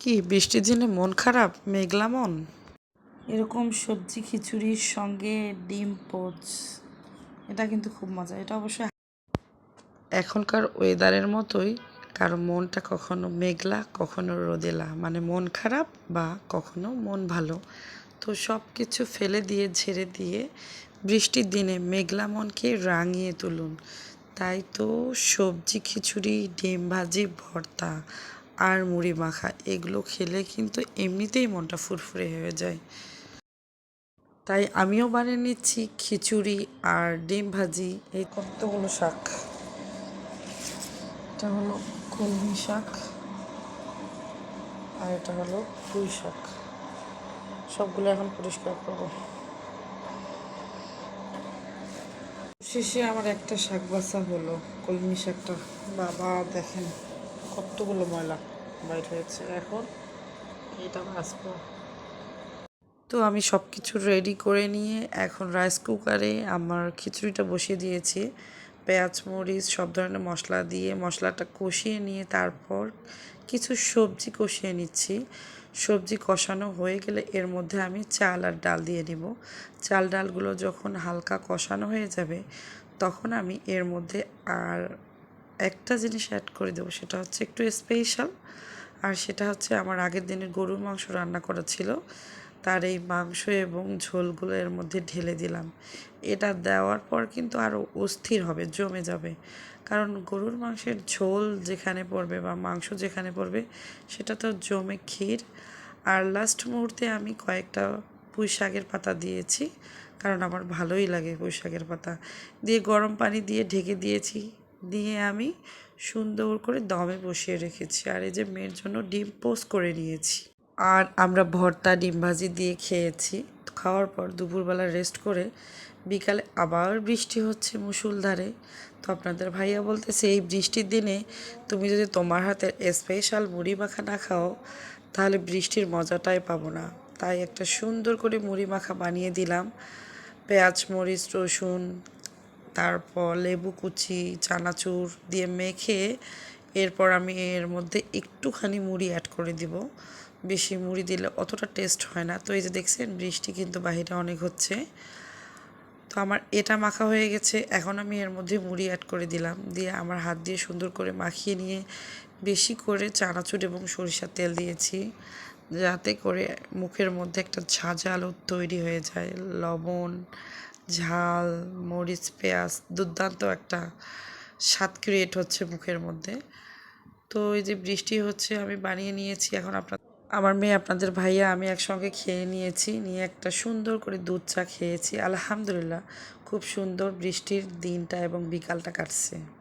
কি বৃষ্টির দিনে মন খারাপ মেঘলা মন? এরকম সবজি খিচুড়ির সঙ্গে ডিম পোচ এটা কিন্তু খুব মজা এটা অবশ্যই এখনকার ওয়েদারের মতোই কারও মনটা কখনো মেঘলা কখনো রোদেলা মানে মন খারাপ বা কখনো মন ভালো। তো সব কিছু ফেলে দিয়ে ঝেড়ে দিয়ে বৃষ্টির দিনে মেঘলা মনকে রাঙিয়ে তুলুন। তাই তো সবজি খিচুড়ি ডিম ভাজি ভর্তা আর মুড়ি মাখা, এগুলো খেলে কিন্তু এমনিতেই মনটা ফুরফুরে হয়ে যায়। তাই আমিও বানিয়ে নিচ্ছি খিচুড়ি আর ডিম ভাজি। এই কতগুলো শাক? এটা হলো কলমি শাক আর এটা হলো পুঁই শাক। সবগুলো এখন পরিষ্কার করব। শেষে আমার একটা শাক বাসা হলো কলমি শাকটা। বাবা, দেখেন। কতগুলো ময়লা বাইর হয়েছে? এখন এটা বাঁচবো তো আমি সব কিছু রেডি করে নিয়ে এখন রাইস কুকারে আমার খিচুড়িটা বসিয়ে দিয়েছি। পেঁয়াজ, মরিচ, সব ধরনের মশলা দিয়ে মশলাটা কষিয়ে নিয়ে তারপর কিছু সবজি কষিয়ে নিচ্ছি। সবজি কষানো হয়ে গেলে এর মধ্যে আমি চাল আর ডাল দিয়ে নিব চাল ডালগুলো যখন হালকা কষানো হয়ে যাবে, তখন আমি এর মধ্যে আর একটা জিনিস অ্যাড করে দেবো, সেটা হচ্ছে একটু স্পেশাল আর সেটা হচ্ছে আমার আগের দিনের গরুর মাংস রান্না করা ছিল। তার এই মাংস এবং ঝোলগুলো এর মধ্যে ঢেলে দিলাম। এটা দেওয়ার পর কিন্তু আরও অস্থির হবে, জমে যাবে। কারণ গরুর মাংসের ঝোল যেখানে পড়বে বা মাংস যেখানে পড়বে, সেটা তো জমে ক্ষীর। আর লাস্ট মুহূর্তে আমি কয়েকটা পুঁই শাকের পাতা দিয়েছি, কারণ আমার ভালোই লাগে পুঁই শাকের পাতা। দিয়ে গরম পানি দিয়ে ঢেকে দিয়েছি। দিয়ে আমি সুন্দর করে দমে বসিয়ে রেখেছি। আর এই যে মেয়ের জন্য ডিম পোস্ট করে নিয়েছি। আর আমরা ভর্তা ডিম ভাজি দিয়ে খেয়েছি। খাওয়ার পর দুপুরবেলা রেস্ট করে বিকালে আবার বৃষ্টি হচ্ছে মুসুলধারে তো আপনাদের ভাইয়া বলতেছে, এই বৃষ্টির দিনে তুমি যদি তোমার হাতের স্পেশাল মুড়ি মাখা না খাও, তাহলে বৃষ্টির মজাটাই পাবো না। তাই একটা সুন্দর করে মুড়ি মাখা বানিয়ে দিলাম। পেঁয়াজ, মরিচ, রসুন তারপর লেবু কুচি, চানাচুর দিয়ে মেখে এরপর আমি এর মধ্যে একটুখানি মুড়ি অ্যাড করে দিব। বেশি মুড়ি দিলে অতটা টেস্ট হয় না। তো এই যে দেখছেন, বৃষ্টি কিন্তু বাহিরে অনেক হচ্ছে। তো আমার এটা মাখা হয়ে গেছে। এখন আমি এর মধ্যে মুড়ি অ্যাড করে দিলাম। দিয়ে আমার হাত দিয়ে সুন্দর করে মাখিয়ে নিয়ে বেশি করে চানাচুর এবং সরিষার তেল দিয়েছি। যাতে করে মুখের মধ্যে একটা ঝাঁঝালো তৈরি হয়ে যায়। লবণ ঝাল, মরিচ, পেঁয়াজ, দুর্দান্ত একটা স্বাদ ক্রিয়েট হচ্ছে মুখের মধ্যে। তো এই যে বৃষ্টি হচ্ছে, আমি বানিয়ে নিয়েছি এখন আপনার আমার মেয়ে, আপনাদের ভাইয়া, আমি একসঙ্গে খেয়ে নিয়েছি, নিয়ে একটা সুন্দর করে দুধ চা খেয়েছি। আলহামদুলিল্লাহ, খুব সুন্দর বৃষ্টির দিনটা এবং বিকালটা কাটছে।